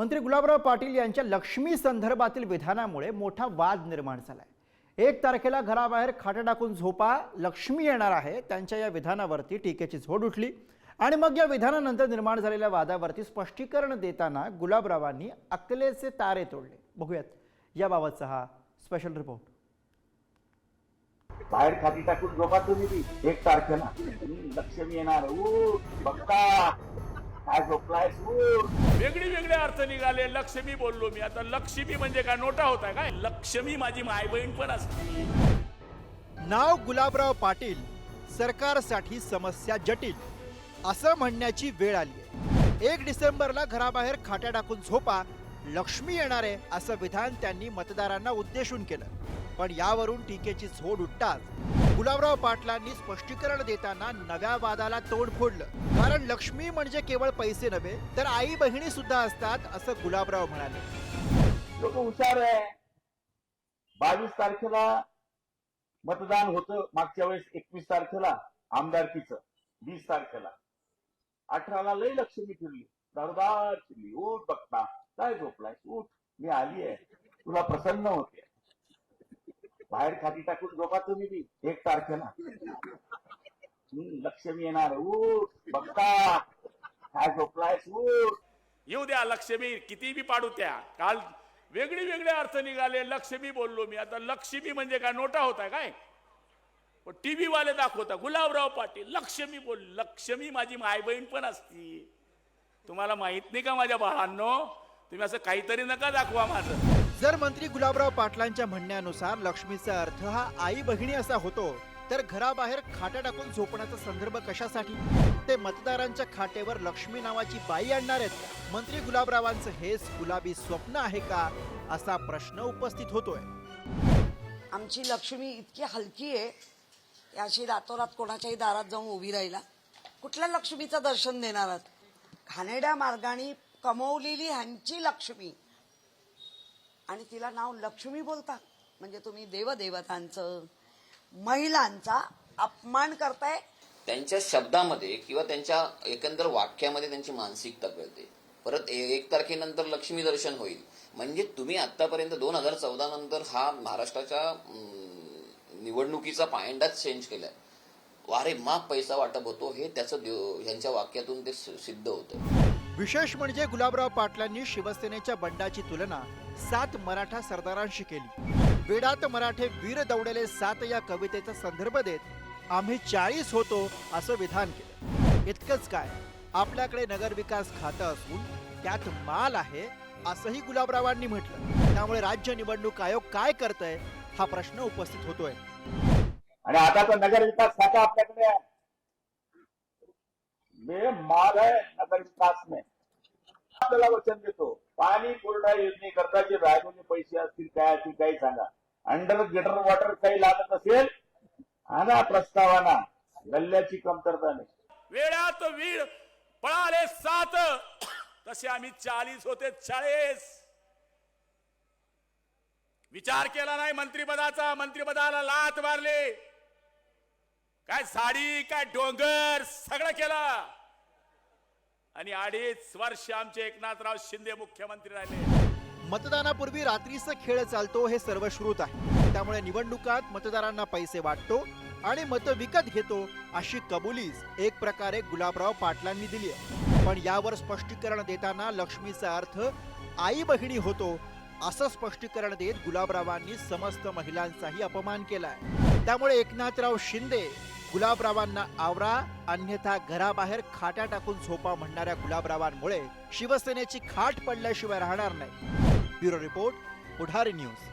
मंत्री गुलाबराव पाटील यांच्या लक्ष्मी संदर्भातील विधानामुळे मोठा वाद निर्माण झालाय. एक तारखेला घराबाहेर खाटा टाकून झोपा लक्ष्मी येणार आहे त्यांच्या या विधानावरती टीकेची झोड उठली. आणि मग या विधानानंतर निर्माण झालेल्या वादावरती स्पष्टीकरण देताना गुलाबरावांनी अकलेचे तारे तोडले. बघूयात याबाबतचा हा स्पेशल रिपोर्ट बाहेर खाती टाकून झोपा तुम्ही एक तारखेला. लक्ष्मी येणार. बघता काय झोपलाय उठ वेगळी वेगळे अर्थ निघाले लक्ष्मी बोललो मी. आता लक्ष्मी म्हणजे काय? नोटा होता काय? लक्ष्मी माझी माय बहीण पण असते. नाव गुलाबराव पाटील. सरकारसाठी समस्या जटिल. असं म्हणण्याची वेळ आली आहे. एक डिसेंबरला घराबाहेर खाट्या टाकून झोपा. लक्ष्मी येणार आहे असं विधान त्यांनी मतदारांना उद्देशून केलं. पण यावरून टीकेची झोड उठताच गुलाबराव पाटलांनी स्पष्टीकरण देताना नव्या वादाला तोंड फोडलं. कारण लक्ष्मी म्हणजे केवळ पैसे नव्हे तर आई बहिणी सुद्धा असतात असं गुलाबराव म्हणाले. लोक हुशार आहे. बावीस तारखेला मतदान होतं मागच्या वेळेस एकवीस तारखेला आमदारकीचं वीस तारखेला. अठराला लय लक्ष्मी फिरली दरदार फिरली. उठ बघता काय झोपलाय उठ मी आली आहे. तुला प्रसन्न होते. बाहेर खाती टाकून झोपा तुम्ही बी. एक तारखेला. लक्ष्मी येणार. उठ बघता. काय झोपलाय उठ. येऊ द्या लक्ष्मी किती बी पाडू त्या. काल वेगळी वेगळे अर्थ निघाले. लक्ष्मी बोललो मी. आता लक्ष्मी म्हणजे काय? नोटा होता काय? टीव्ही वाले दाखवता. गुलाबराव पाटील लक्ष्मी बोल लक्ष्मी माझी माय बहीण पण असती. तुम्हाला माहीत नाही का माझ्या बाळांनो तुम्ही असं काहीतरी नका दाखवा माझं. जर मंत्री गुलाबराव पाटलांच्या म्हणण्यानुसार लक्ष्मीचा अर्थ हा आई बहिणी असा होतो तर घराबाहेर खाट्या टाकून झोपण्याचा संदर्भ कशासाठी? ते मतदारांच्या खाटेवर लक्ष्मी नावाची बाई आणणार आहेत. मंत्री गुलाबरावांचं हेच गुलाबी स्वप्न आहे का असा प्रश्न उपस्थित होतोय. आमची लक्ष्मी इतकी हलकी आहे की अशी रातोरात कोणाच्याही दारात जाऊन उभी राहिला. कुठल्या लक्ष्मीचं दर्शन देणार आहात? घाणेड्या मार्गाने कमवलेली ह्यांची लक्ष्मी. आणि तिला नाव लक्ष्मी बोलता म्हणजे तुम्ही देवदेवतांचं महिलांचा अपमान करताय. त्यांच्या शब्दामध्ये किंवा त्यांच्या एकंदर वाक्यामध्ये त्यांची मानसिकता कळते परत एक तारखेनंतर लक्ष्मी दर्शन होईल. म्हणजे तुम्ही आतापर्यंत दोन हजार चौदा नंतर हा महाराष्ट्राच्या निवडणुकीचा पायंडाच चेंज केलाय. वारे माग पैसा वाटप होतो हे त्याचं देव- ह्यांच्या वाक्यातून ते सिद्ध होतं. विशेष म्हणजे गुलाबराव पाटलांनी शिवसेनेच्या बंडाची तुलना सात मराठा सरदारांशी केली. वेडात मराठे वीर दौडले सात या कवितेचा संदर्भ देत आम्ही चाळीस होतो असं विधान केलं. इतकंच काय आपल्याकडे नगरविकास खातं असून त्यात माल आहे असंही गुलाबरावांनी म्हटलं. त्यामुळे राज्य निवडणूक आयोग काय करतंय हा प्रश्न उपस्थित होतोय. आणि आता तो नगर विकास खाता आपल्याकडे आहे. मे माल आहे नगर विकास में आपल्याला वचन देतो पाणी कोरडा योजनेकरता जे राहिलेले पैसे असतील काय असतील काही सांगा। अंडर गटर वॉटर काही लागत असेल आणा प्रस्तावाना गल्ल्याची कमतरता नाही वेळात वीळ पळाले सात तसे आम्ही चाळीस होते चाळीस. विचार केला नाही मंत्रिपदाचा मंत्रिपदाला लात मारले. काय साडी काय डोंगर सगळं केलं. आणि अडीच वर्ष आमचे एकनाथराव शिंदे मुख्यमंत्री राहिले. मतदानापूर्वी रात्रीचा खेळ चालतो हे सर्वश्रुत आहे. त्यामुळे निवडणुकात मतदारांना पैसे वाटतो आणि मतं विकत घेतो अशी कबुलीच एक प्रकारे गुलाबराव पाटलांनी दिली आहे. पण यावर स्पष्टीकरण देताना लक्ष्मीचा अर्थ आई बहिणी होतो असं स्पष्टीकरण देत गुलाबरावांनी समस्त महिलांचाही अपमान केलाय. त्यामुळे एकनाथराव शिंदे गुलाबरावांना आवरा अन्यथा घराबाहेर खाट्या टाकून झोपा म्हणणाऱ्या गुलाबरावांमुळे शिवसेनेची खाट पडल्याशिवाय राहणार नाही. Bureau report Pudhari news.